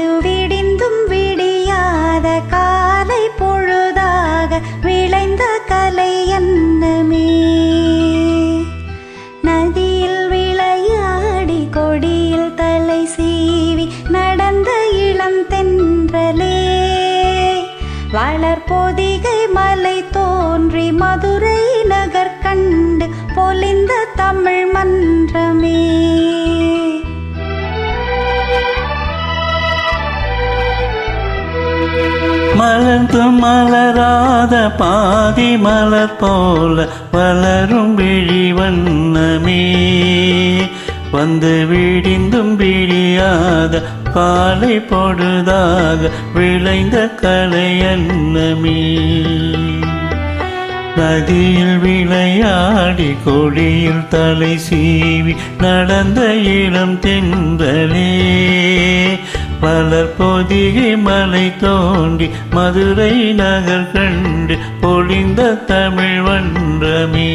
வந்து விடிந்தும் விடியாத காலை பொழுதாக விளைந்த கலை என்னமே. நதியில் விளையாடி கொடியில் தலை சீவி நடந்த இளம் தென்றலே. வளர்பொதிகை மலை தோன்றி மதுரை நகர் கண்டு பொலிந்த தமிழ் மன்றமே. மலர்ந்து மலராத பாதி மலர் போல வளரும் விழி வண்ணமே. வந்து விடிந்தும் விழியாத காலை பொழுதாக விளைந்த கலை அன்னமே. நதியில் விளையாடி கொடியில் தலை சீவி நடந்த இளம் தென்றலே. மலர் பொதிகை மலை தோண்டி மதுரை நகர் கண்டு பொழிந்த தமிழ் வன்றமே.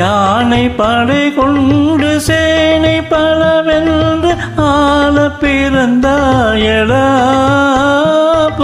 யானை படை கொண்டு சேனை பலவென்று ஆள பிறந்தாயடா.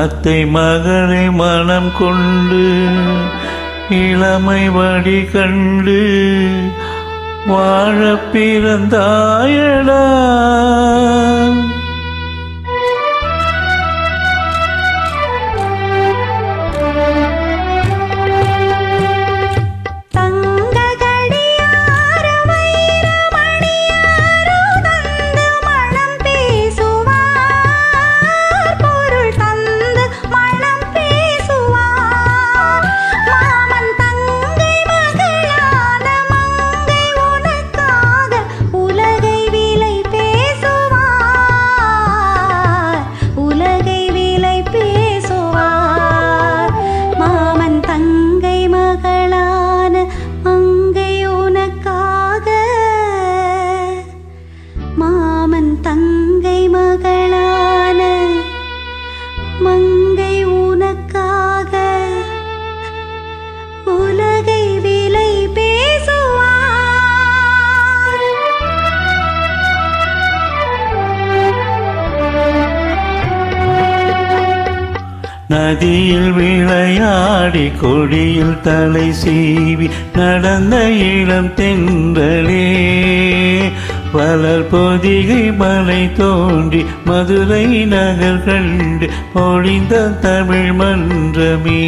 அத்தை மகனை மனம் கொண்டு இளமை வழி கண்டு வாழ பிறந்தாயடா. நதியில் விளையாடி கொடியில் தலை சீவி நடந்த இளம் தென்றலே. வளர் பொதிகை மலை தோன்றி மதுரை நகர் கண்டு பொழிந்த தமிழ் மன்றமே.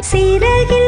சிறகில்